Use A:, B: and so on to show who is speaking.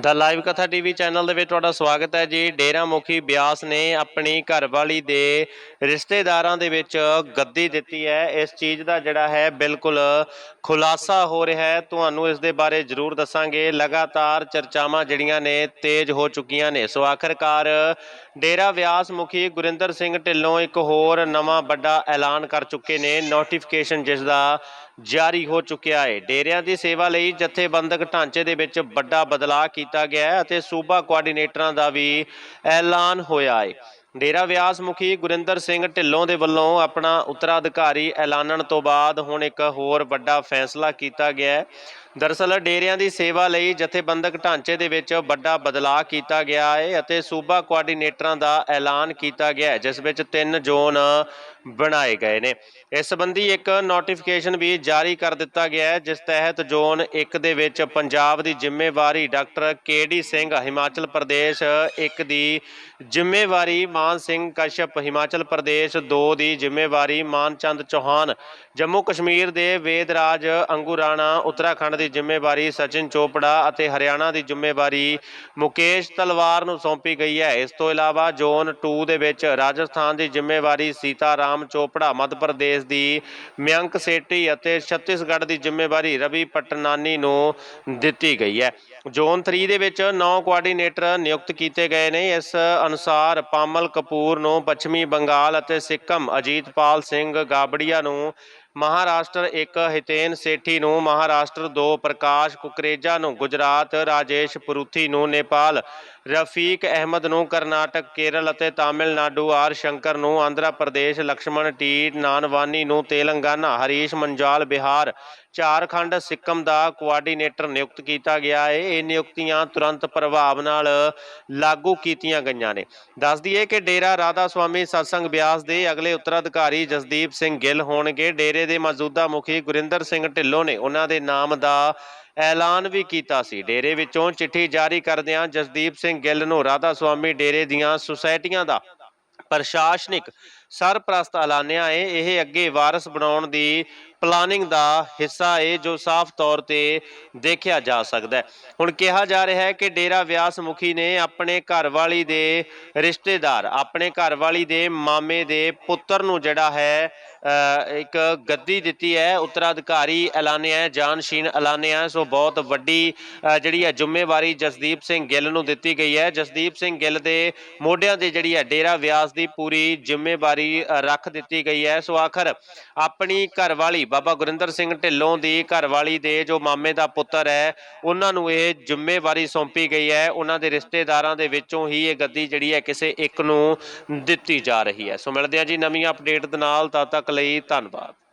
A: ਦਾ live ਕਥਾ TV channel ਦੇ ਵਿੱਚ ਤੁਹਾਡਾ ਸਵਾਗਤ ਹੈ ਜੀ। ਡੇਰਾ ਮੁਖੀ ਬਿਆਸ ਨੇ ਆਪਣੀ ਘਰਵਾਲੀ ਦੇ ਰਿਸ਼ਤੇਦਾਰਾਂ ਦੇ ਵਿੱਚ ਗੱਦੀ ਦਿੱਤੀ ਹੈ। ਇਸ ਚੀਜ਼ ਦਾ ਜਿਹੜਾ ਹੈ ਬਿਲਕੁਲ ਖੁਲਾਸਾ ਹੋ ਰਿਹਾ ਹੈ। ਤੁਹਾਨੂੰ ਇਸ ਦੇ ਬਾਰੇ ਜ਼ਰੂਰ ਦੱਸਾਂਗੇ। ਲਗਾਤਾਰ ਚਰਚਾਵਾਂ ਜਿਹੜੀਆਂ ਨੇ ਤੇਜ਼ ਹੋ ਚੁੱਕੀਆਂ ਨੇ। ਸੋ ਆਖਰਕਾਰ ਡੇਰਾ ਵਿਆਸ ਮੁਖੀ ਗੁਰਿੰਦਰ ਸਿੰਘ ਢਿੱਲੋਂ ਇੱਕ ਹੋਰ ਨਵਾਂ ਵੱਡਾ ਐਲਾਨ ਕਰ ਚੁੱਕੇ ਨੇ। ਨੋਟੀਫਿਕੇਸ਼ਨ ਜਿਸ ਦਾ ਜਾਰੀ ਹੋ ਚੁੱਕਿਆ ਹੈ। ਡੇਰਿਆਂ ਦੀ ਸੇਵਾ ਲਈ ਜਥੇਬੰਦਕ ਢਾਂਚੇ ਦੇ ਵਿੱਚ ਵੱਡਾ ਬਦਲਾਅ ਕੀਤਾ ਗਿਆ ਹੈ ਅਤੇ ਸੂਬਾ ਕੋਆਰਡੀਨੇਟਰਾਂ ਦਾ ਵੀ ਐਲਾਨ ਹੋਇਆ ਹੈ। ਡੇਰਾ ਵਿਆਸ ਮੁਖੀ ਗੁਰਿੰਦਰ ਸਿੰਘ ਢਿੱਲੋਂ ਦੇ ਵੱਲੋਂ ਆਪਣਾ ਉੱਤਰਾਧਿਕਾਰੀ ਐਲਾਨਣ ਤੋਂ ਬਾਅਦ ਹੁਣ ਇੱਕ ਹੋਰ ਵੱਡਾ ਫੈਸਲਾ ਕੀਤਾ ਗਿਆ ਹੈ। ਦਰਅਸਲ ਡੇਰਿਆਂ ਦੀ ਸੇਵਾ ਲਈ ਜਥੇਬੰਦਕ ਢਾਂਚੇ ਦੇ ਵਿੱਚ ਵੱਡਾ ਬਦਲਾਅ ਕੀਤਾ ਗਿਆ ਹੈ ਅਤੇ ਸੂਬਾ ਕੋਆਰਡੀਨੇਟਰਾਂ ਦਾ ਐਲਾਨ ਕੀਤਾ ਗਿਆ ਹੈ, ਜਿਸ ਵਿੱਚ ਤਿੰਨ ਜ਼ੋਨ ਬਣਾਏ ਗਏ ਨੇ। ਇਸ ਸੰਬੰਧੀ ਇੱਕ ਨੋਟੀਫਿਕੇਸ਼ਨ ਵੀ ਜਾਰੀ ਕਰ ਦਿੱਤਾ ਗਿਆ ਹੈ, ਜਿਸ ਤਹਿਤ ਜ਼ੋਨ 1 ਦੇ ਵਿੱਚ ਪੰਜਾਬ ਦੀ ਜ਼ਿੰਮੇਵਾਰੀ doctor K D Singh, Himachal Pradesh 1 ਦੀ ਜ਼ਿੰਮੇਵਾਰੀ ਮਾਨ ਸਿੰਘ ਕਸ਼ਪ ਹਿਮਾਚਲ ਪ੍ਰਦੇਸ਼ 2 ਦੀ ਜ਼ਿੰਮੇਵਾਰੀ ਮਾਨਚੰਦ ਚੌਹਾਨ। ਜੰਮੂ ਕਸ਼ਮੀਰ ਦੇ ਵੇਦਰਾਜ ਅੰਗੂਰਾਣਾ ਉੱਤਰਾਖੰਡ ਦੀ ਜ਼ਿੰਮੇਵਾਰੀ ਸਚਿਨ ਚੋਪੜਾ ਅਤੇ ਹਰਿਆਣਾ ਦੀ ਜ਼ਿੰਮੇਵਾਰੀ ਮੁਕੇਸ਼ ਤਲਵਾਰ ਨੂੰ ਸੌਂਪੀ ਗਈ ਹੈ। ਇਸ ਤੋਂ ਇਲਾਵਾ ਜ਼ੋਨ 2 ਦੇ ਵਿੱਚ ਰਾਜਸਥਾਨ ਦੀ ਜ਼ਿੰਮੇਵਾਰੀ ਸੀਤਾਰਾਮ ਚੋਪੜਾ, ਮੱਧ ਪ੍ਰਦੇਸ਼ ਦੀ ਮਯੰਕ ਸੇਟੀ ਅਤੇ ਛੱਤੀਸਗੜ੍ਹ ਦੀ ਜ਼ਿੰਮੇਵਾਰੀ ਰਵੀ ਪਟਨਾਨੀ ਨੂੰ ਦਿੱਤੀ ਗਈ ਹੈ। ਜ਼ੋਨ 3 ਦੇ ਵਿੱਚ 9 ਕੋਆਰਡੀਨੇਟਰ ਨਿਯੁਕਤ ਕੀਤੇ ਗਏ ਨੇ। ਇਸ ਅਨੁਸਾਰ ਪਾਮਲ ਕਪੂਰ ਨੂੰ ਪੱਛਮੀ ਬੰਗਾਲ ਅਤੇ ਸਿੱਕਮ ਅਜੀਤਪਾਲ ਸਿੰਘ ਗਾਬੜੀਆ ਨੂੰ ਮਹਾਰਾਸ਼ਟਰ ਇੱਕ ਹਿਤੇਨ ਸੇਠੀ ਨੂੰ, ਮਹਾਰਾਸ਼ਟਰ 2 ਪ੍ਰਕਾਸ਼ ਕੁਕਰੇਜਾ ਨੂੰ, ਗੁਜਰਾਤ ਰਾਜੇਸ਼ ਪਰੂਥੀ ਨੂੰ, ਨੇਪਾਲ ਰਫੀਕ ਅਹਿਮਦ ਨੂੰ, ਕਰਨਾਟਕ, ਕੇਰਲ ਅਤੇ ਤਾਮਿਲਨਾਡੂ ਆਰ ਸ਼ੰਕਰ ਨੂੰ, ਆਂਧਰਾ ਪ੍ਰਦੇਸ਼ ਲਕਸ਼ਮਣ ਟੀ ਨਾਨਵਾਨੀ ਨੂੰ, ਤੇਲੰਗਾਨਾ ਹਰੀਸ਼ ਮੰਜਾਲ ਬਿਹਾਰ ਝਾਰਖੰਡ ਸਿੱਕਮ ਦਾ ਕੋਆਰਡੀਨੇਟਰ ਨਿਯੁਕਤ ਕੀਤਾ ਗਿਆ ਹੈ ਇਹ ਨਿਯੁਕਤੀਆਂ ਤੁਰੰਤ ਪ੍ਰਭਾਵ ਨਾਲ ਲਾਗੂ ਕੀਤੀਆਂ ਗਈਆਂ ਨੇ। ਦੱਸ ਦਈਏ ਕਿ ਡੇਰਾ ਰਾਧਾ ਸੁਆਮੀ ਸਤਸੰਗ ਬਿਆਸ ਦੇ ਅਗਲੇ ਉੱਤਰਾਧਿਕਾਰੀ ਜਸਦੀਪ ਸਿੰਘ ਗਿੱਲ ਹੋਣਗੇ। ਡੇਰੇ ਦੇ ਮੌਜੂਦਾ ਮੁਖੀ ਗੁਰਿੰਦਰ ਸਿੰਘ ਢਿੱਲੋਂ ਨੇ ਉਹਨਾਂ ਦੇ ਨਾਮ ਦਾ ਐਲਾਨ ਵੀ ਕੀਤਾ ਸੀ। ਡੇਰੇ ਵਿੱਚੋਂ ਚਿੱਠੀ ਜਾਰੀ ਕਰਦਿਆਂ ਜਸਦੀਪ ਸਿੰਘ ਗਿੱਲ ਨੂੰ ਰਾਧਾ ਸੁਆਮੀ ਡੇਰੇ ਦੀਆਂ ਸੁਸਾਇਟੀਆਂ ਦਾ ਪ੍ਰਸ਼ਾਸਨਿਕ ਸਰਪ੍ਰਸਤ ਐਲਾਨਿਆ ਏ। ਇਹ ਅੱਗੇ ਵਾਰਸ ਬਣਾਉਣ ਦੀ ਪਲਾਨਿੰਗ ਦਾ ਹਿੱਸਾ ਏ, ਜੋ ਸਾਫ਼ ਤੌਰ ਤੇ ਦੇਖਿਆ ਜਾ ਸਕਦਾ ਹੈ। ਹੁਣ ਕਿਹਾ ਜਾ ਰਿਹਾ ਹੈ ਕਿ ਡੇਰਾ ਵਿਆਸ ਮੁਖੀ ਨੇ ਆਪਣੇ ਘਰਵਾਲੀ ਦੇ ਰਿਸ਼ਤੇਦਾਰ, ਆਪਣੇ ਘਰਵਾਲੀ ਦੇ ਮਾਮੇ ਦੇ ਪੁੱਤਰ ਨੂੰ ਜਿਹੜਾ ਹੈ ਇੱਕ ਗੱਦੀ ਦਿੱਤੀ ਹੈ। ਉੱਤਰਾਧਿਕਾਰੀ ਐਲਾਨਿਆ ਹੈ ਜਾਨਸ਼ੀਨ ਐਲਾਨਿਆ ਸੋ ਬਹੁਤ ਵੱਡੀ ਜਿਹੜੀ ਹੈ ਜ਼ਿੰਮੇਵਾਰੀ ਜਸਦੀਪ ਸਿੰਘ ਗਿੱਲ ਨੂੰ ਦਿੱਤੀ ਗਈ ਹੈ। ਜਸਦੀਪ ਸਿੰਘ ਗਿੱਲ ਦੇ ਮੋਢਿਆਂ ਤੇ ਜਿਹੜੀ ਹੈ ਡੇਰਾ ਵਿਆਸ ਦੀ ਪੂਰੀ ਜ਼ਿੰਮੇਵਾਰੀ ਅ, ਰੱਖ ਦਿੱਤੀ ਗਈ ਹੈ। ਸੋ ਆਖਰ ਆਪਣੀ ਘਰਵਾਲੀ ਬਾਬਾ ਗੁਰਿੰਦਰ ਸਿੰਘ ਢਿੱਲੋਂ ਦੀ ਘਰਵਾਲੀ ਦੇ ਜੋ ਮਾਮੇ ਦਾ ਪੁੱਤਰ ਹੈ ਉਹਨਾਂ ਨੂੰ ਇਹ ਜ਼ਿੰਮੇਵਾਰੀ ਸੌਂਪੀ ਗਈ ਹੈ। ਉਹਨਾਂ ਦੇ ਰਿਸ਼ਤੇਦਾਰਾਂ ਦੇ ਵਿੱਚੋਂ ਹੀ ਇਹ ਗੱਦੀ ਜਿਹੜੀ ਹੈ ਕਿਸੇ ਇੱਕ ਨੂੰ ਦਿੱਤੀ ਜਾ ਰਹੀ ਹੈ। ਸੋ ਮਿਲਦੇ ਹਾਂ ਜੀ ਨਵੀਂ ਅਪਡੇਟ ਦੇ ਨਾਲ। ਤਦ ਤੱਕ ਲਈ ਧੰਨਵਾਦ।